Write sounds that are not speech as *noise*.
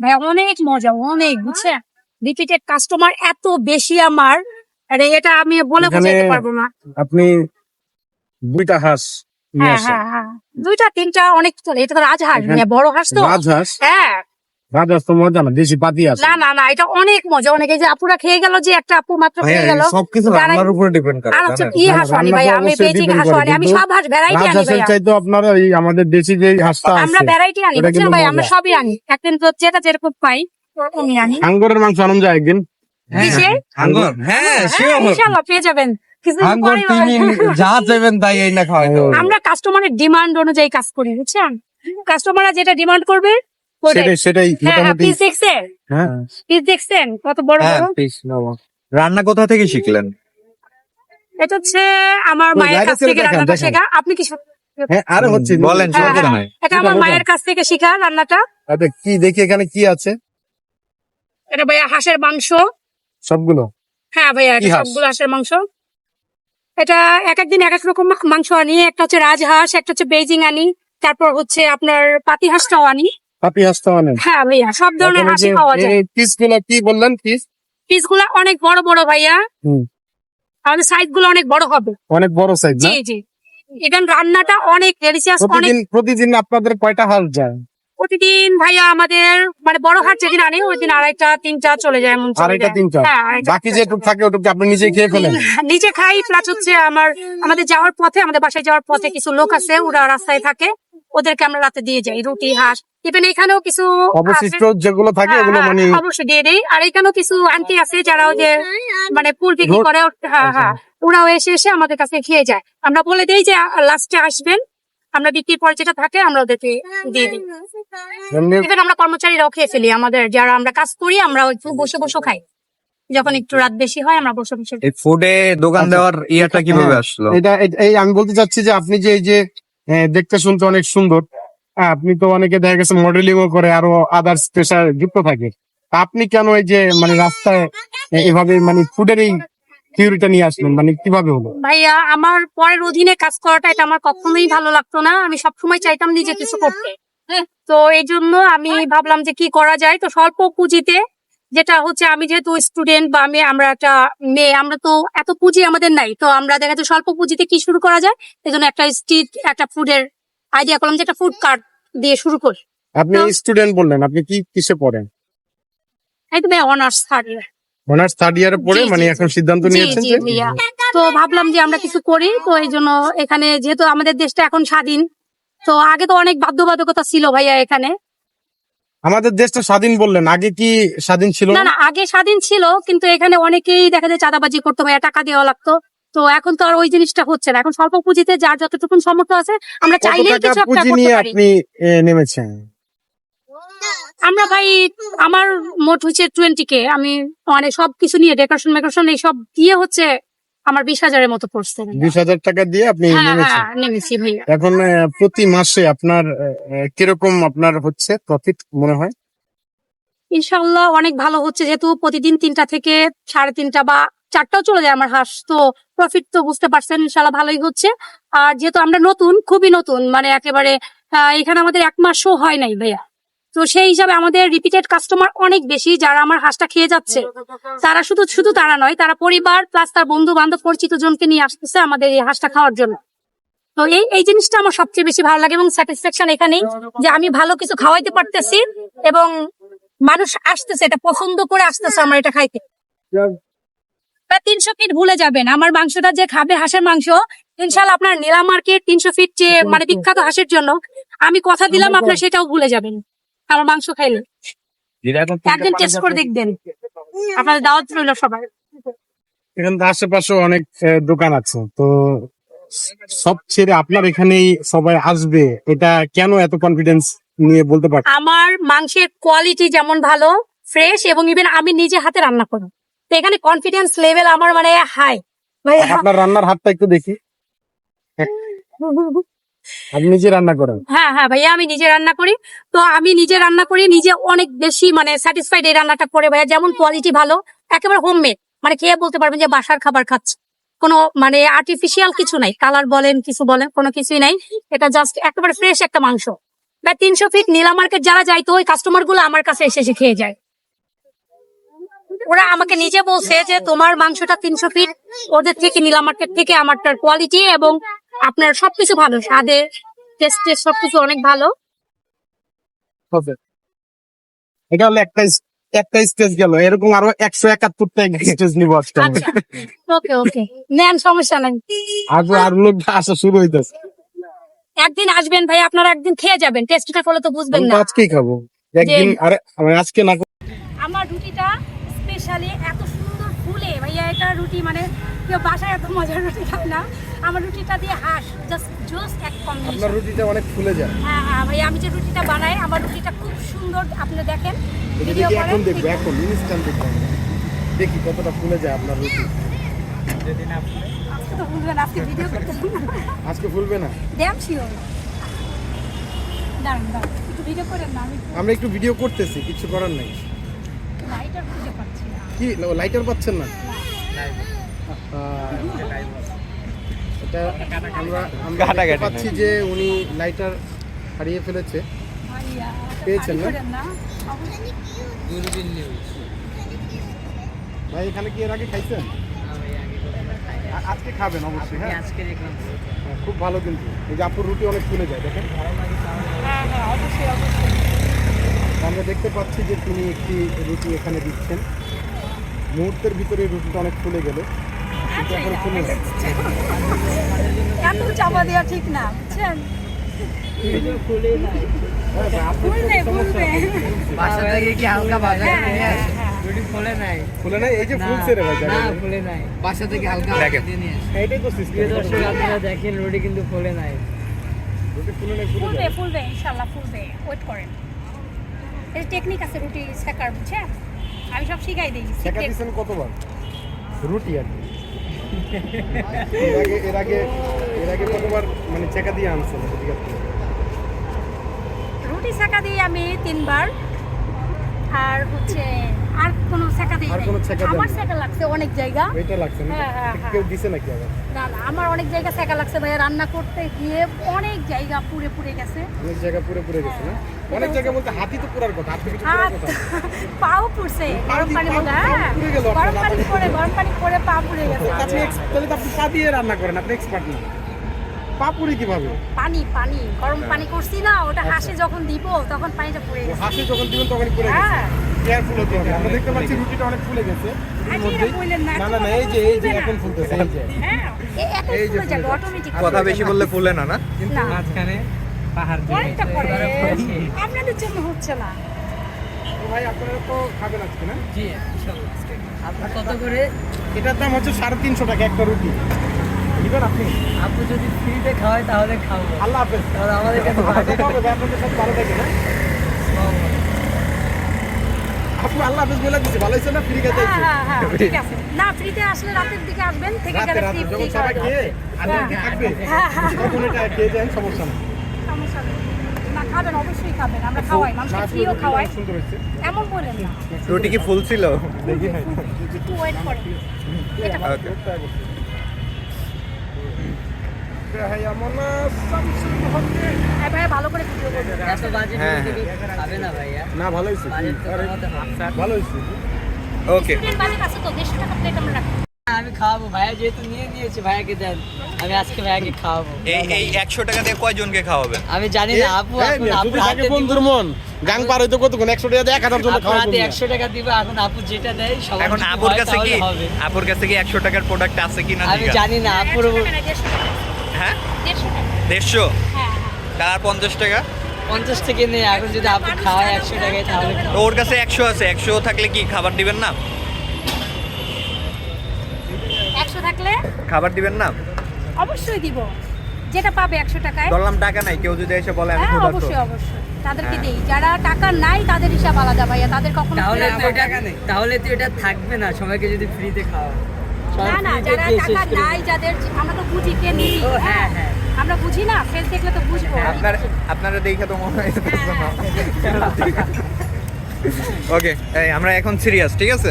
ভাই অনেক মজা অনেক বুঝছে রিপিটেড কাস্টমার এত বেশি আমার আরে এটা আমি বলে বুঝাইতে বোঝাতে পারব না। আপনি দুইটা হাঁস হ্যাঁ হ্যাঁ হ্যাঁ। দুইটা তিনটা অনেক চলে এটা তো রাজহাঁস মানে বড় হাঁস তো। রাজহাঁস? হ্যাঁ রাজহাঁস তো মজা না দেশি পাতি আছে। না না না এটা অনেক মজা। অনেক এই যে আপুরা খেয়ে গেল যে একটা আপু মাত্র খেয়ে গেল। সবকিছু রান্নার উপরে ডিপেন্ড করে আর হচ্ছে কি হাঁস আনি ভাই আমি অবশ্যই হাঁস আনি আমি সব হাঁস ভ্যারাইটি আনি রাজহাঁসের ভাইয়া। চাইতে আপনার এই আমাদের দেশি যে হাঁসটা আমরা ভ্যারাইটি আনি বুঝছেন ভাই? আমরা সবই আনি। একদিন তো যেটা যেরকম পাই ওরকমই আনি। হাঙ্গরের মাংস আনন্দ যায় একদিন। হ্যাঁ? হ্যাঁ হ্যাঁ শিওর ইনশাআল্লাহ পেয়ে যাবেন। কিছুদিন তিনি যা চাইবেন তাই এই না খাওয়াই আমরা কাস্টমারের ডিমান্ড অনুযায়ী কাজ করি বুঝছেন? কাস্টমাররা যেটা ডিমান্ড করবে। সেটাই সেটাই হ্যাঁ হ্যাঁ মোটামুটি পিস দেখছেন? হ্যাঁ। পিস দেখছেন? কত বড় হ্যাঁ বড় পিস নেব। রান্না কোথা থেকে শিখলেন? এটা হচ্ছে আমার মায়ের কাছ থেকে রান্নাটা শেখা। আপনি কি হ্যাঁ আরে হচ্ছে বলেন এটা আমার মায়ের কাছ থেকে শেখা রান্নাটা। আচ্ছা, কি দেখি এখানে কি আছে? এটা ভাইয়া হাঁসের মাংস। সবগুলো? হ্যাঁ ভাইয়া এটা সবগুলো হাঁসের মাংস। এটা এক একদিন এক এক রকম মাংস আনি। একটা হচ্ছে রাজহাঁস একটা হচ্ছে বেজিং আনি। তারপর হচ্ছে আপনার পাতি হাঁসটাও আনি। পাপি মানে হ্যাঁ ভাইয়া সব ধরনের পাওয়া যায়। পিসগুলো কি বললেন পিস? পিসগুলা অনেক বড় বড় ভাইয়া। আমাদের সাইজগুলো অনেক বড় হবে। অনেক বড় সাইজ জি জি। রান্নাটা অনেক ডেলিশিয়াস অনেক প্রতিদিন আপনাদের কয়টা হাঁস যায়? প্রতিদিন ভাইয়া আমাদের মানে বড় হাট যেদিন আনে ওই দিন আড়াইটা তিনটা চলে যায় এমন আড়াইটা। তিনটা? হ্যাঁ। বাকি যেটুকু থাকে ওটুকু আপনি নিজে খেয়ে ফেলেন? নিজে খাই প্লাস হচ্ছে আমার আমাদের যাওয়ার পথে আমাদের বাসায় যাওয়ার পথে কিছু লোক আছে ওরা রাস্তায় থাকে। ওদেরকে আমরা রাতে দিয়ে যাই রুটি হাঁস ইভেন এখানেও কিছু অবশিষ্ট যেগুলো থাকে হ্যাঁ, এগুলো হ্যাঁ, মানে অবশ্যই দিয়ে দেই। আর এখানেও কিছু আন্টি আছে যারা ওই যে মানে ফুল বিক্রি করে হ্যাঁ আচ্ছা। হ্যাঁ ওরাও এসে এসে আমাদের কাছে খেয়ে যায়। আমরা বলে দেই যে লাস্টে আসবেন। আমরা বিক্রির পর যেটা থাকে আমরা ওদেরকে দিয়ে দিই। ইভেন আমরা কর্মচারীরাও খেয়ে ফেলি। আমাদের যারা আমরা কাজ করি আমরা একটু বসে বসে খাই। যখন একটু রাত বেশি হয় আমরা বসে বসে এই ফুডে দোকান আচ্ছা। দেওয়ার ইয়াটা কীভাবে হ্যাঁ। আসলো? এটা এই আমি বলতে চাচ্ছি যে আপনি যে এই যে দেখতে শুনতে অনেক সুন্দর। হ্যাঁ, আপনি তো অনেকে দেখা গেছে মডেলিং ও করে আরও আদার্স পেশায় যুক্ত থাকে। আপনি কেন এই যে মানে রাস্তায় এভাবে মানে ফুডের এই থিওরিটা নিয়ে আসলেন? মানে কীভাবে হলো? ভাইয়া আমার পরের অধীনে কাজ করাটা এটা আমার কখনোই ভালো লাগতো না। আমি সবসময় চাইতাম নিজে কিছু করতে। হ্যাঁ, তো এই জন্য আমি ভাবলাম যে কি করা যায়? তো স্বল্প পুঁজিতে যেটা হচ্ছে আমি যেহেতু স্টুডেন্ট বা আমি আমরা একটা মেয়ে আমরা তো এত পুঁজি আমাদের নাই। তো আমরা দেখা যাচ্ছে স্বল্প পুঁজিতে কি শুরু করা যায়? এই জন্য একটা স্ট্রিট একটা ফুডের আইডিয়া করলাম যে একটা ফুড কার্ট দিয়ে শুরু করি। আপনি স্টুডেন্ট বললেন আপনি কি কিসে পড়েন? এই তো ভাই honours third year honours third ইয়ারে পড়ে মানে এখন সিদ্ধান্ত নিয়েছেন যে? তো ভাবলাম যে আমরা কিছু করি তো এই জন্য এখানে যেহেতু আমাদের দেশটা এখন স্বাধীন তো আগে তো অনেক বাধ্যবাধকতা ছিল ভাইয়া এখানে। আমাদের দেশটা স্বাধীন বললেন। আগে কি স্বাধীন ছিল না আগে স্বাধীন ছিল কিন্তু এখানে অনেকেই দেখা যায় চাঁদাবাজি করতো ভাইয়া টাকা দেওয়া লাগতো। তো এখন তো আর ওই জিনিসটা হচ্ছে না। এখন স্বল্প পুঁজিতে যার যতটুকু সামর্থ্য আছে আমরা চাইলেই কিছু একটা করতে পারি। আপনি নেমেছেন? আমরা ভাই আমার মোট হচ্ছে টোয়েন্টি কে আমি মানে সবকিছু নিয়ে ডেকোরেশন মেকোরেশন এইসব দিয়ে হচ্ছে আমার বিশ হাজারের মতো পড়ছে। বিশ হাজার টাকা দিয়ে আপনি হ্যাঁ নেমেছেন? হ্যাঁ নেমেছি ভাইয়া। এখন প্রতি মাসে আপনার কীরকম আপনার হচ্ছে প্রফিট মনে হয়? ইনশাল্লাহ অনেক ভালো হচ্ছে যেহেতু প্রতিদিন তিনটা থেকে সাড়ে তিনটা বা চারটাও চলে যায় আমার হাঁস তো প্রফিট তো বুঝতে পারছেন ইনশাল্লাহ ভালোই হচ্ছে। আর যেহেতু আমরা নতুন খুবই নতুন মানে একেবারে এখানে আমাদের এক মাসও হয় নাই ভাইয়া। তো সেই হিসাবে আমাদের রিপিটেড কাস্টমার অনেক বেশি যারা আমার হাঁসটা খেয়ে যাচ্ছে। তারা শুধু শুধু তারা নয়, তারা পরিবার প্লাস তার বন্ধু বান্ধব পরিচিত জনকে নিয়ে আসতেছে আমাদের এই হাঁসটা খাওয়ার জন্য। তো এই এই জিনিসটা আমার সবচেয়ে বেশি ভালো লাগে এবং স্যাটিসফ্যাকশন এখানেই যে আমি ভালো কিছু খাওয়াইতে পারতেছি এবং মানুষ আসতেছে, এটা পছন্দ করে আসতেছে আমার এটা খাইতে। তিনশো ফিট ভুলে যাবেন, আমার মাংসটা যে খাবে হাঁসের মাংস ইনশাল্লাহ আপনার নীলা মার্কেট তিনশো ফিট যে মানে বিখ্যাত হাঁসের জন্য আমি কথা দিলাম, আপনার সেটাও ভুলে যাবেন। আমার মাংস খাইলে। একদিন টেস্ট করে দেখবেন। আপনাদের দাওয়াত রইল সবাই। এখানে আশেপাশে অনেক দোকান আছে। তো সব ছেড়ে আপনার এখানেই সবাই আসবে। এটা কেন এত কনফিডেন্স নিয়ে বলতে পারছেন? আমার মাংসের কোয়ালিটি যেমন ভালো ফ্রেশ এবং ইভেন আমি নিজে হাতে রান্না করি। তো এখানে কনফিডেন্স লেভেল আমার মানে হাই ভাই আপনার রান্নার হাতটা একটু দেখি। *laughs* নিজে রান্না করেন? হ্যাঁ হ্যাঁ ভাইয়া, আমি নিজে রান্না করি। তো আমি নিজে রান্না করি, নিজে অনেক বেশি মানে স্যাটিসফাইড এই রান্নাটা করে, ভাইয়া। যেমন কোয়ালিটি ভালো, একেবারে হোমমেড মানে খেয়ে বলতে পারবেন যে বাসার খাবার খাচ্ছে। কোনো মানে আর্টিফিশিয়াল কিছু নাই। কালার বলেন, কিছু বলেন, কোনো কিছুই নাই। এটা জাস্ট একেবারে ফ্রেশ একটা মাংস। বা তিনশো ফিট নীলা মার্কেট যারা যাইতো, ওই কাস্টমারগুলো আমার কাছে এসে এসে খেয়ে যায়। ওরা আমাকে নিজে বলছে যে তোমার মাংসটা তিনশো ফিট ওদের থেকে নীলা মার্কেট থেকে আমারটার কোয়ালিটি এবং আপনার সবকিছু ভালো স্বাদে টেস্ট সবকিছু অনেক ভালো। হবে। এটা হলো একটা একটা স্টেজ গেল। এরকম আরও একশো একাত্তরটা স্টেজ নিবো আজকে আচ্ছা। ওকে ওকে নেন সমস্যা নাই। আর আর লোক আসা শুরু হইতেছে। একদিন আসবেন ভাই আপনারা একদিন খেয়ে যাবেন। টেস্টটা করলে তো বুঝবেন না। আজকেই খাব। একদিন আরে আজকে না আমার রুটিটা স্পেশালি এত সুন্দর ফুলে। ভাইয়া এটা রুটি মানে কেউ বাসায় এত মজার রুটি খায় না। আমার রুটিটা দিয়ে হাঁস জাস্ট জাস্ট এক আপনার কম্বিনেশন রুটিটা অনেক ফুলে যায়। হ্যাঁ হ্যাঁ ভাইয়া আমি যে রুটিটা বানাই আমার রুটিটা খুব সুন্দর আপনি দেখেন ভিডিও এখন দেখব? এখন ইনস্ট্যান্ট দেখব। দেখি কতটা ফুলে যায় আপনার রুটি। আজকে তো বুঝবেন আজকে ভিডিও করতে আজকে ফুলবে না? ড্যাম শিওর দাঁড়ান দাঁড়ান একটু ভিডিও করেন না আমি আমরা একটু ভিডিও করতেছি কিছু করার নাই। লাইটার খুঁজে পাচ্ছি না। কি লাইটার পাচ্ছেন না? আহ, এটা আমরা আমরা পাচ্ছি যে উনি লাইটার হারিয়ে ফেলেছে। পেয়েছেন না? ভাই এখানে কি এর আগে খাইছেন? আজকে খাবেন অবশ্যই হ্যাঁ। খুব ভালো কিন্তু। এই যে আপুর রুটি অনেক ফুলে যায় দেখেন। আমরা দেখতে পাচ্ছি যে তিনি একটি রুটি এখানে দিচ্ছেন। মুহূর্তের ভিতরে রুটিটা অনেক ফুলে গেল। এখন *laughs* এত চাপা দেওয়া ঠিক না বুঝছেন। বাসা থেকে কি হালকা বাজার নিয়ে আসে? নাই ফুলে নাই এই যে ফুলছে রে ভাই না জায়গায়। নাই বাসা থেকে হালকা দেখেন। তো দর্শক আপনারা রুটি কিন্তু ফুলে নাই রুটি ফুলে নাই ফুলে ফুলবে যায় ফুলবে ইনশাল্লাহ ফুলবে। ওয়েট করেন। এই টেকনিক আছে রুটি শেখার বুঝছেন? আমি সব শিখাই দিই। কতবার? রুটি আর কি। এর আগে এর আগে এর আগে কতবার মানে চেকা দিয়ে আনছেন রুটি কাটতে? রুটি শেখা দিই আমি তিনবার আর হচ্ছে আর কোনো শেখা দিই আর কোনো ছেঁকা আমার? শেখা লাগছে অনেক জায়গা। এটা লাগছে না হ্যাঁ, হ্যাঁ, হ্যাঁ। কেউ দিছে নাকি আবার? না না আমার অনেক জায়গা শেখা লাগছে ভাইয়া। রান্না করতে গিয়ে অনেক জায়গা পুড়ে পুড়ে গেছে। অনেক জায়গা পুরো পুরে গেছে না? হ্যাঁ। অনেক জায়গা বলতে হাতি তো পুরার কথা থেকে তো পুরার কথা। *laughs* পাও পুড়ছে গরম পানি মধ্যে হ্যাঁ। পুড়ে গরম পানি। পরে গরম পানি পরে পা পুড়ে গেছে। আপনি তাহলে আপনি পা দিয়ে রান্না করেন আপনি এক্সপার্ট না। পা পুরি কীভাবে? পানি পানি। গরম পানি করছি না ওটা হাসে যখন দিব তখন পানিটা পুড়ে গেছে। হাসি যখন দিবেন তখনই পুরে গেছে। হ্যাঁ। কেয়ারফুল হতে হবে। আমরা দেখতে পাচ্ছি রুটিটা অনেক ফুলে গেছে। আজকে না, না এই যে এই যে এখন ফুলতেছে এই যে। হ্যাঁ এই যে ফুলে যাবে অটোমেটিক কথা বেশি বললে ফুলে না না? না। মাঝখানে পাহাড় দিয়ে আপনাদের জন্য হচ্ছে না। তো ভাই আপনারা তো খাবেন আজকে না? জি আপু কত করে? এটার দাম হচ্ছে সাড়ে তিনশো টাকা একটা রুটি। দিবেন আপনি? আপু যদি ফ্রিতে খাওয়ায় তাহলে খাব। আল্লাহ হাফেজ। তাহলে আমাদের কাছে দেখা হবে ভাই, আপনাদের সাথে ভালো থাকে না আপু আল্লাহ হাফেজ বলে ভালো হয়েছে না? ফ্রি খেতে হ্যাঁ হ্যাঁ হ্যাঁ ঠিক আছে। না ফ্রিতে আসলে রাতের দিকে আসবেন থেকে রাতে গেলে ফ্রি ফ্রি খাওয়া খেয়ে আর হ্যাঁ, কি থাকবে? হ্যাঁ হ্যাঁ এটা খেয়ে যান সমস্যা না সমস্যা না খাবেন অবশ্যই খাবেন। আমরা খাওয়াই মানুষকে ফ্রিও খাওয়াই। অনেক সুন্দর এমন বলেন না। রুটি কি ফুল ছিল? দেখি ভাই একটু ওয়েট করেন। এটা ভালো করে ভিডিও করবেন এত বাজে হ্যাঁ, খাবে না ভাইয়া। না ওকে। রাখি আমি খাওয়াবো ভাইয়া যেহেতু নিয়ে নিয়েছে ভাইয়াকে দেন। আমি আজকে ভাইয়াকে খাওয়াবো। এই এই একশো টাকা দিয়ে কয়জনকে খাওয়াবেন আমি জানি না আপু হাতে বন্ধুর মন। গাং পার হইতো কতক্ষণ? একশো টাকা দিয়ে এক হাজার জন্য খাওয়া হাতে একশো টাকা দিব এখন আপু যেটা দেয় সবার এখন আপুর হয় কাছে কি? আপুর কাছে কি একশো টাকার প্রোডাক্ট আছে কিনা আমি জানি না আপুর হ্যাঁ? দেড়শো দেড়শো? হ্যাঁ হ্যাঁ। তার পঞ্চাশ টাকা? পঞ্চাশ থেকে নেই এখন যদি আপু খাওয়ায় একশো টাকায় তাহলে ওর কাছে একশো আছে একশো থাকলে কি খাবার দিবেন না? একশো থাকলে? খাবার দিবেন না? অবশ্যই দিব। যেটা পাবে একশো টাকায়। ধরলাম টাকা নাই কেউ যদি এসে বলে আমি হ্যাঁ অবশ্যই অবশ্যই। তাদেরকে। দিই। যারা টাকা নাই তাদের হিসাব আলাদা ভাইয়া। তাদের কখনো। তাহলে তো এটা থাকবে না সবাইকে যদি ফ্রিতে খাওয়া না না যারা টাকা নাই যাদের আমরা তো বুঝি কে নিই হ্যাঁ, হ্যাঁ। আমরা বুঝি না দেখলে তো বুঝব। আপনার আপনারা দেখে তো মনে হয় হ্যাঁ, ওকে *laughs* আমরা এখন সিরিয়াস ঠিক আছে?